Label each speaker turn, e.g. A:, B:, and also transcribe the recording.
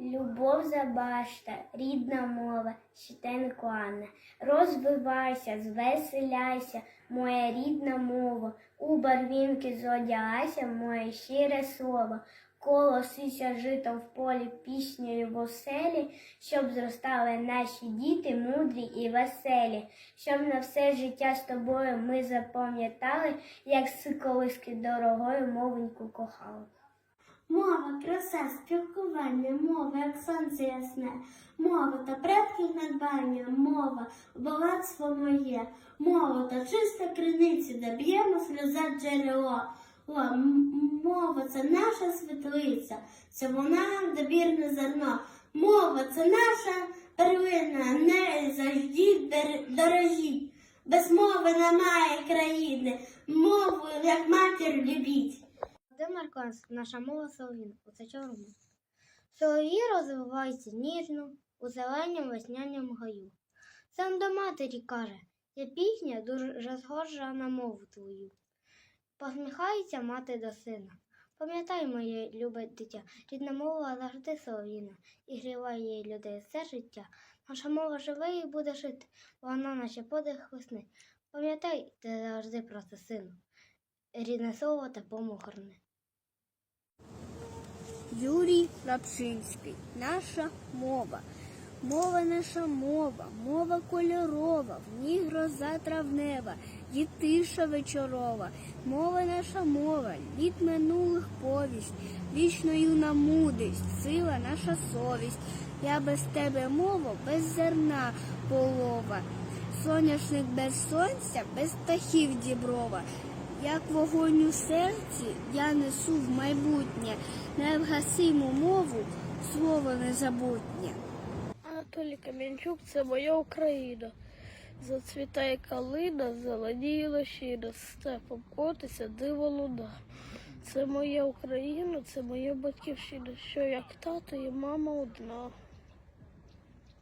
A: Любов забашта, рідна мова, щитенко Анна. Розвивайся, звеселяйся, моя рідна мова, у барвінки зодягайся, моє щире слово. Колосися житом в полі піснею в оселі, щоб зростали наші діти мудрі і веселі, щоб на все життя з тобою ми запам'ятали, як си колиски дорогою мовеньку кохали.
B: Мова, краса, спілкування, мова, як сонце ясне, мова та предків надбання, мова, багатство моє, мова та чиста криниця, де б'ємо сльоза джерело. О, мова це наша світлиця, це вона добірне зерно. Мова це наша перлина, не завжди дорожіть. Без мови немає країни, мову як матір любіть.
C: Володимир Клас, наша мова солов'їна, оце чорно. Солов'ї розвиваються ніжно у зеленім веснянім гаю. Сам до матері каже, я пісня дуже схожа на мову твою. Посміхається мати до сина. Пам'ятай, моє любе дитя, рідна мова завжди солов'їна, і гріває людей все життя. Наша мова живе і буде жити, вона наче подих весни. Пам'ятай, ти завжди про це, сину. Рідне слово та помогорне.
D: Юрій Лапшинський. Наша мова. Мова наша мова, мова кольорова, в ній гроза травнева, і тиша вечорова. Мова наша мова, літ минулих повість, вічно юна мудрість, сила наша совість. Я без тебе мова, без зерна полова. Соняшник без сонця, без птахів діброва. Як вогонь у серці я несу в майбутнє, невгасиму мову, слово незабутнє.
E: Анатолій Кам'янчук це моя Україна. Зацвітає калина, зеленіє лощина, степом котиться диво луна. Це моя Україна, це моя батьківщина, що як тато і мама одна.